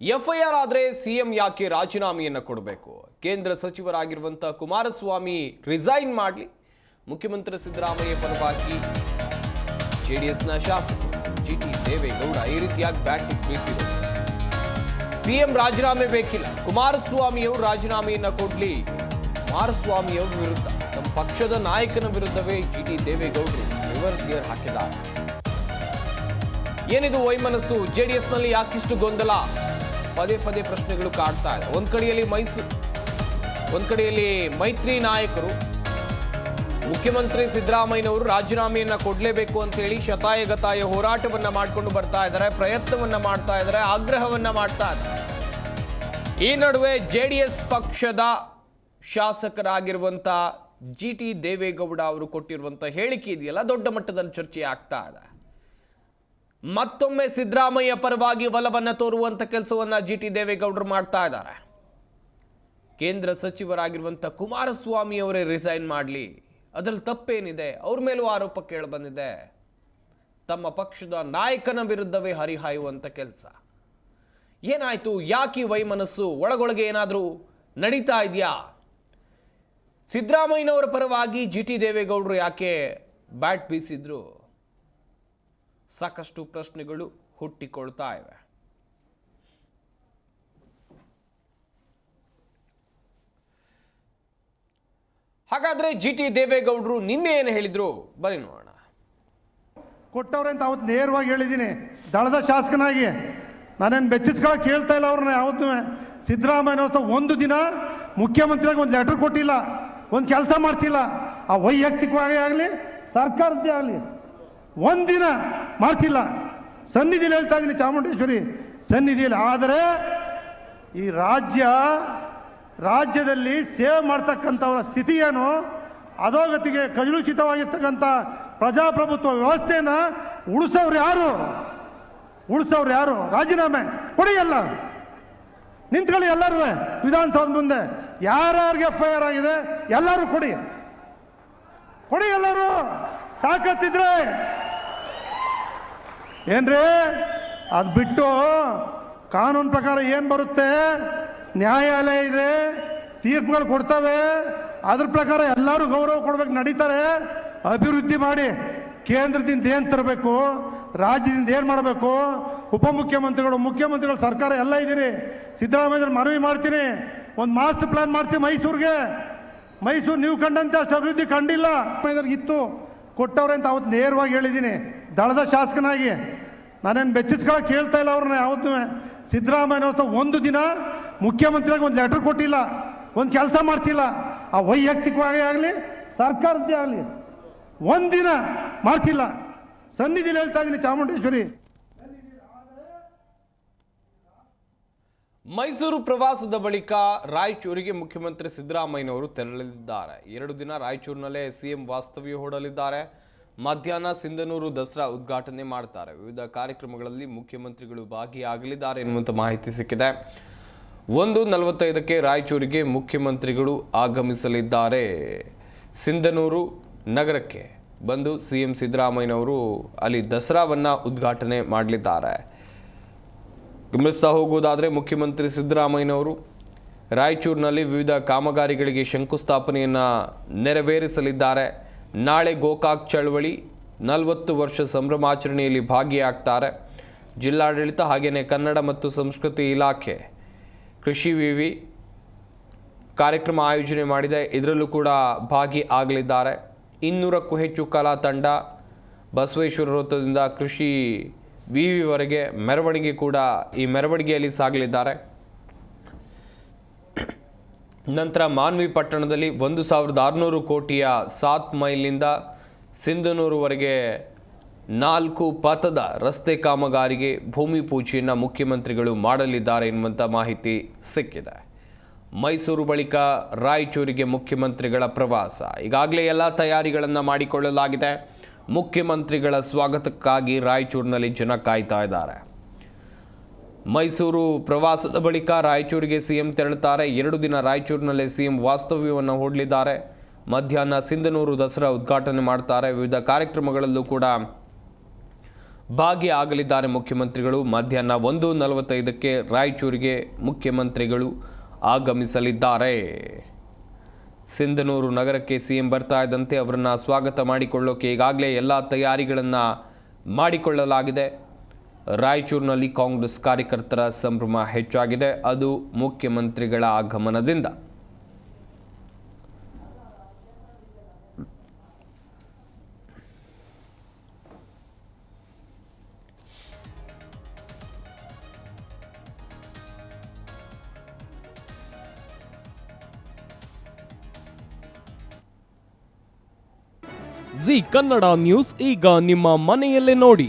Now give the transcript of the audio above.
FIR ಆದರೆ CM ಯಾಕೆ ರಾಜೀನಾಮೆಯನ್ನು ಕೊಡಬೇಕು? ಕೇಂದ್ರ ಸಚಿವರಾಗಿರುವಂಥ ಕುಮಾರಸ್ವಾಮಿ ರಿಸೈನ್ ಮಾಡಲಿ. ಮುಖ್ಯಮಂತ್ರಿ ಸಿದ್ದರಾಮಯ್ಯ ಪರವಾಗಿ ಜೆಡಿಎಸ್ನ ಶಾಸಕರು ಜಿ ಟಿ ದೇವೇಗೌಡ ಈ ರೀತಿಯಾಗಿ ಬ್ಯಾಟಿಂಗ್ ಬೀಸಿದರು. ಸಿಎಂ ರಾಜೀನಾಮೆ ಬೇಕಿಲ್ಲ. ಕುಮಾರಸ್ವಾಮಿಯವರು ರಾಜೀನಾಮೆಯನ್ನು ಕೊಡಲಿ. ಕುಮಾರಸ್ವಾಮಿಯವರ ವಿರುದ್ಧ, ತಮ್ಮ ಪಕ್ಷದ ನಾಯಕನ ವಿರುದ್ಧವೇ ಜಿ ಟಿ ದೇವೇಗೌಡರು ರಿವರ್ಸ್ ಗೇರ್ ಹಾಕಿದ್ದಾರೆ. ಏನಿದು ವೈಮನಸ್ಸು? ಜೆಡಿಎಸ್ನಲ್ಲಿ ಯಾಕಿಷ್ಟು ಗೊಂದಲ? ಪದೇ ಪದೇ ಪ್ರಶ್ನೆಗಳು ಕಾಡ್ತಾ ಇದೆ. ಒಂದ್ ಕಡೆಯಲ್ಲಿ ಮೈಸೂರು ಒಂದ್ ಕಡೆಯಲ್ಲಿ ಮೈತ್ರಿ ನಾಯಕರು, ಮುಖ್ಯಮಂತ್ರಿ ಸಿದ್ದರಾಮಯ್ಯನವರು ರಾಜೀನಾಮೆಯನ್ನ ಕೊಡಲೇಬೇಕು ಅಂತ ಹೇಳಿ ಶತಾಯಗತಾಯ ಹೋರಾಟವನ್ನ ಮಾಡಿಕೊಂಡು ಬರ್ತಾ ಇದ್ದಾರೆ, ಪ್ರಯತ್ನವನ್ನ ಮಾಡ್ತಾ ಇದ್ದಾರೆ, ಆಗ್ರಹವನ್ನ ಮಾಡ್ತಾ ಇದ್ದಾರೆ. ಈ ನಡುವೆ ಜೆಡಿಎಸ್ ಪಕ್ಷದ ಶಾಸಕರಾಗಿರುವಂತ ಜಿ ಟಿ ದೇವೇಗೌಡ ಅವರು ಕೊಟ್ಟಿರುವಂತ ಹೇಳಿಕೆ ಇದೆಯಲ್ಲ, ದೊಡ್ಡ ಮಟ್ಟದಲ್ಲಿ ಚರ್ಚೆ ಆಗ್ತಾ ಇದೆ. ಮತ್ತೊಮ್ಮೆ ಸಿದ್ದರಾಮಯ್ಯ ಪರವಾಗಿ ಒಲವನ್ನು ತೋರುವಂಥ ಕೆಲಸವನ್ನು ಜಿ ಟಿ ದೇವೇಗೌಡರು ಮಾಡ್ತಾ ಇದ್ದಾರೆ. ಕೇಂದ್ರ ಸಚಿವರಾಗಿರುವಂಥ ಕುಮಾರಸ್ವಾಮಿ ಅವರೇ ರಿಸೈನ್ ಮಾಡಲಿ. ಅದರಲ್ಲಿ ತಪ್ಪೇನಿದೆ? ಅವ್ರ ಮೇಲೂ ಆರೋಪ ಕೇಳಿಬಂದಿದೆ ತಮ್ಮ ಪಕ್ಷದ ನಾಯಕನ ವಿರುದ್ಧವೇ ಹರಿಹಾಯುವಂಥ ಕೆಲಸ. ಏನಾಯಿತು? ಯಾಕೆ ವೈಮನಸ್ಸು? ಒಳಗೊಳಗೆ ಏನಾದರೂ ನಡೀತಾ ಇದೆಯಾ? ಸಿದ್ದರಾಮಯ್ಯನವರ ಪರವಾಗಿ ಜಿ ಟಿ ದೇವೇಗೌಡರು ಯಾಕೆ ಬ್ಯಾಟ್ ಬೀಸಿದ್ರು? ಸಾಕಷ್ಟು ಪ್ರಶ್ನೆಗಳು ಹುಟ್ಟಿಕೊಳ್ತಾ ಇವೆ. ಹಾಗಾದ್ರೆ ಜಿ ಟಿ ದೇವೇಗೌಡರು ನಿನ್ನೆ ಏನು ಹೇಳಿದ್ರು? ಬನ್ನಿ ನೋಡೋಣ. ಕೊಟ್ಟವ್ರೆ ಅಂತ ಅವತ್ತು ನೇರವಾಗಿ ಹೇಳಿದ್ದೀನಿ. ದಳದ ಶಾಸಕನಾಗಿ. ನಾನೇನು ಬೆಚ್ಚಿಸ್ಕೊಳಕ್ಕೆ ಕೇಳ್ತಾ ಇಲ್ಲ ಅವ್ರನ್ನ ಯಾವತ್ತೂ. ಸಿದ್ದರಾಮಯ್ಯ ಒಂದು ದಿನ ಮುಖ್ಯಮಂತ್ರಿಯಾಗಿ ಒಂದು ಲೆಟರ್ ಕೊಟ್ಟಿಲ್ಲ. ಒಂದು ಕೆಲಸ ಮಾಡಿಸಿಲ್ಲ. ಆ ವೈಯಕ್ತಿಕವಾಗಿ ಆಗಲಿ, ಸರ್ಕಾರದ್ದೇ ಆಗಲಿ. ಒಂದಿನ ಮಾಡಿಸಿಲ್ಲ ಸನ್ನಿಧಿಯಲ್ಲಿ ಹೇಳ್ತಾ ಇದ್ದೀನಿ ಚಾಮುಂಡೇಶ್ವರಿ. ಸನ್ನಿಧಿಯಲ್ಲಿ ಆದರೆ ಈ ರಾಜ್ಯ ರಾಜ್ಯದಲ್ಲಿ ಸೇವೆ ಮಾಡ್ತಕ್ಕಂಥವರ ಸ್ಥಿತಿ ಏನು? ಅಧೋಗತಿಗೆ ಕಲುಷಿತವಾಗಿರ್ತಕ್ಕಂಥ ಪ್ರಜಾಪ್ರಭುತ್ವ ವ್ಯವಸ್ಥೆನ ಉಳಿಸೋರು ಯಾರು? ಉಳಿಸೋರು ಯಾರು? ರಾಜೀನಾಮೆ ಕೊಡಿ ಎಲ್ಲ. ನಿಂತ್ಕೊಳ್ಳಿ ಎಲ್ಲರೂ ವಿಧಾನಸೌಧ ಮುಂದೆ. ಯಾರ್ಯಾರಿಗೆ ಎಫ್ ಐ ಆರ್ ಆಗಿದೆ ಎಲ್ಲರೂ ಕೊಡಿ. ಕೊಡಿ ಎಲ್ಲರೂ. ತಾಕತ್ತಿದ್ರೆ ಏನ್ರಿ? ಅದು ಬಿಟ್ಟು ಕಾನೂನು ಪ್ರಕಾರ ಏನು ಬರುತ್ತೆ? ನ್ಯಾಯಾಲಯ ಇದೆ, ತೀರ್ಪುಗಳು ಕೊಡ್ತವೆ. ಅದ್ರ ಪ್ರಕಾರ ಎಲ್ಲರೂ ಗೌರವ ಕೊಡ್ಬೇಕು, ನಡೀತಾರೆ. ಅಭಿವೃದ್ಧಿ ಮಾಡಿ ಕೇಂದ್ರದಿಂದ ಏನು ತರಬೇಕು? ರಾಜ್ಯದಿಂದ ಏನು ಮಾಡಬೇಕು? ಉಪಮುಖ್ಯಮಂತ್ರಿಗಳು, ಮುಖ್ಯಮಂತ್ರಿಗಳು, ಸರ್ಕಾರ ಎಲ್ಲ ಇದ್ದೀರಿ. ಸಿದ್ದರಾಮಯ್ಯ ಮನವಿ ಮಾಡ್ತೀನಿ. ಒಂದು ಮಾಸ್ಟರ್ ಪ್ಲಾನ್ ಮಾಡಿಸಿ ಮೈಸೂರಿಗೆ. ಮೈಸೂರು ನೀವು ಕಂಡಂತೆ ಅಷ್ಟು ಅಭಿವೃದ್ಧಿ ಕಂಡಿಲ್ಲ. ಇತ್ತು. ಕೊಟ್ಟವ್ರೆ ಅಂತ ಅವತ್ತು ನೇರವಾಗಿ ಹೇಳಿದ್ದೀನಿ. ದಳದ ಶಾಸಕನಾಗಿ ನಾನೇನು ಬೆಚ್ಚಿಸ್ಕೊಳಕ್ಕೆ ಕೇಳ್ತಾ ಇಲ್ಲ ಅವ್ರನ್ನ ಯಾವತ್ತೂ ಸಿದ್ದರಾಮಯ್ಯ ಒಂದು ದಿನ ಮುಖ್ಯಮಂತ್ರಿಯಾಗಿ ಒಂದು ಲೆಟರ್ ಕೊಟ್ಟಿಲ್ಲ, ಒಂದು ಕೆಲಸ ಮಾಡಿಸಿಲ್ಲ. ಆ ವೈಯಕ್ತಿಕವಾಗಿ ಆಗಲಿ, ಸರ್ಕಾರದ್ದೇ ಆಗಲಿ ಒಂದಿನ ಮಾಡಿಸಿಲ್ಲ. ಸನ್ನಿಧಿಲಿ ಹೇಳ್ತಾ ಇದ್ದೀನಿ ಚಾಮುಂಡೇಶ್ವರಿ. ಮೈಸೂರು ಪ್ರವಾಸದ ಬಳಿಕ ರಾಯಚೂರಿಗೆ ಮುಖ್ಯಮಂತ್ರಿ ಸಿದ್ದರಾಮಯ್ಯನವರು ತೆರಳಲಿದ್ದಾರೆ. ಎರಡು ದಿನ ರಾಯಚೂರಿನಲ್ಲೇ ಸಿಎಂ ವಾಸ್ತವ್ಯ ಹೂಡಲಿದ್ದಾರೆ. ಮಧ್ಯಾಹ್ನ ಸಿಂಧನೂರು ದಸರಾ ಉದ್ಘಾಟನೆ ಮಾಡ್ತಾರೆ. ವಿವಿಧ ಕಾರ್ಯಕ್ರಮಗಳಲ್ಲಿ ಮುಖ್ಯಮಂತ್ರಿಗಳು ಭಾಗಿಯಾಗಲಿದ್ದಾರೆ ಎನ್ನುವಂಥ ಮಾಹಿತಿ ಸಿಕ್ಕಿದೆ. ಒಂದು ನಲವತ್ತೈದಕ್ಕೆ ರಾಯಚೂರಿಗೆ ಮುಖ್ಯಮಂತ್ರಿಗಳು ಆಗಮಿಸಲಿದ್ದಾರೆ. ಸಿಂಧನೂರು ನಗರಕ್ಕೆ ಬಂದು ಸಿ ಎಂ ಸಿದ್ದರಾಮಯ್ಯನವರು ಅಲ್ಲಿ ದಸರಾವನ್ನು ಉದ್ಘಾಟನೆ ಮಾಡಲಿದ್ದಾರೆ. ಗಮನಿಸ್ತಾ ಹೋಗುವುದಾದರೆ ಮುಖ್ಯಮಂತ್ರಿ ಸಿದ್ದರಾಮಯ್ಯನವರು ರಾಯಚೂರಿನಲ್ಲಿ ವಿವಿಧ ಕಾಮಗಾರಿಗಳಿಗೆ ಶಂಕುಸ್ಥಾಪನೆಯನ್ನು ನೆರವೇರಿಸಲಿದ್ದಾರೆ. ನಾಳೆ ಗೋಕಾಕ್ ಚಳವಳಿ, ನಲವತ್ತು ವರ್ಷ ಸಂಭ್ರಮಾಚರಣೆಯಲ್ಲಿ ಭಾಗಿಯಾಗ್ತಾರೆ. ಜಿಲ್ಲಾಡಳಿತ ಹಾಗೆಯೇ ಕನ್ನಡ ಮತ್ತು ಸಂಸ್ಕೃತಿ ಇಲಾಖೆ ಕೃಷಿ ವಿವಿ ಕಾರ್ಯಕ್ರಮ ಆಯೋಜನೆ ಮಾಡಿದೆ. ಇದರಲ್ಲೂ ಕೂಡ ಭಾಗಿ ಆಗಲಿದ್ದಾರೆ ಇನ್ನೂರಕ್ಕೂ ಹೆಚ್ಚು ಕಲಾ ತಂಡ ಬಸವೇಶ್ವರ ವೃತ್ತದಿಂದ ಕೃಷಿ ವಿವಿವರೆಗೆ ಮೆರವಣಿಗೆ ಕೂಡ ಈ ಮೆರವಣಿಗೆಯಲ್ಲಿ ಸಾಗಲಿದ್ದಾರೆ. ನಂತರ ಮಾನ್ವಿ ಪಟ್ಟಣದಲ್ಲಿ ಒಂದು ಸಾವಿರದ ಆರುನೂರು ಕೋಟಿಯ ಸಾತ್ ಮೈಲಿಂದ ಸಿಂಧನೂರುವರೆಗೆ ನಾಲ್ಕು ಪಥದ ರಸ್ತೆ ಕಾಮಗಾರಿಗೆ ಭೂಮಿ ಪೂಜೆಯನ್ನು ಮುಖ್ಯಮಂತ್ರಿಗಳು ಮಾಡಲಿದ್ದಾರೆ ಎನ್ನುವಂಥ ಮಾಹಿತಿ ಸಿಕ್ಕಿದೆ. ಮೈಸೂರು ಬಳಿಕ ರಾಯಚೂರಿಗೆ ಮುಖ್ಯಮಂತ್ರಿಗಳ ಪ್ರವಾಸ. ಈಗಾಗಲೇ ಎಲ್ಲ ತಯಾರಿಗಳನ್ನು ಮಾಡಿಕೊಳ್ಳಲಾಗಿದೆ. ಮುಖ್ಯಮಂತ್ರಿಗಳ ಸ್ವಾಗತಕ್ಕಾಗಿ ರಾಯಚೂರಿನಲ್ಲಿ ಜನ ಕಾಯ್ತಾ ಇದ್ದಾರೆ. ಮೈಸೂರು ಪ್ರವಾಸದ ಬಳಿಕ ರಾಯಚೂರಿಗೆ ಸಿಎಂ ತೆರಳುತ್ತಾರೆ. ಎರಡು ದಿನ ರಾಯಚೂರಿನಲ್ಲೇ ಸಿಎಂ ವಾಸ್ತವ್ಯವನ್ನು ಹೂಡಲಿದ್ದಾರೆ. ಮಧ್ಯಾಹ್ನ ಸಿಂಧನೂರು ದಸರಾ ಉದ್ಘಾಟನೆ ಮಾಡ್ತಾರೆ. ವಿವಿಧ ಕಾರ್ಯಕ್ರಮಗಳಲ್ಲೂ ಕೂಡ ಭಾಗಿಯಾಗಲಿದ್ದಾರೆ ಮುಖ್ಯಮಂತ್ರಿಗಳು. ಮಧ್ಯಾಹ್ನ ಒಂದು ನಲವತ್ತೈದಕ್ಕೆ ರಾಯಚೂರಿಗೆ ಮುಖ್ಯಮಂತ್ರಿಗಳು ಆಗಮಿಸಲಿದ್ದಾರೆ. ಸಿಂಧನೂರು ನಗರಕ್ಕೆ ಸಿಎಂ ಬರ್ತಾ ಇದ್ದಂತೆ ಅವರನ್ನು ಸ್ವಾಗತ ಮಾಡಿಕೊಳ್ಳೋಕೆ ಈಗಾಗಲೇ ಎಲ್ಲ ತಯಾರಿಗಳನ್ನು ಮಾಡಿಕೊಳ್ಳಲಾಗಿದೆ. ರಾಯಚೂರಿನಲ್ಲಿ ಕಾಂಗ್ರೆಸ್ ಕಾರ್ಯಕರ್ತರ ಸಂಭ್ರಮ ಹೆಚ್ಚಾಗಿದೆ. ಅದು ಮುಖ್ಯಮಂತ್ರಿಗಳ ಆಗಮನದಿಂದ. ಜಿ ಕನ್ನಡ ನ್ಯೂಸ್ ಈಗ ನಿಮ್ಮ ಮನೆಯಲ್ಲೇ ನೋಡಿ.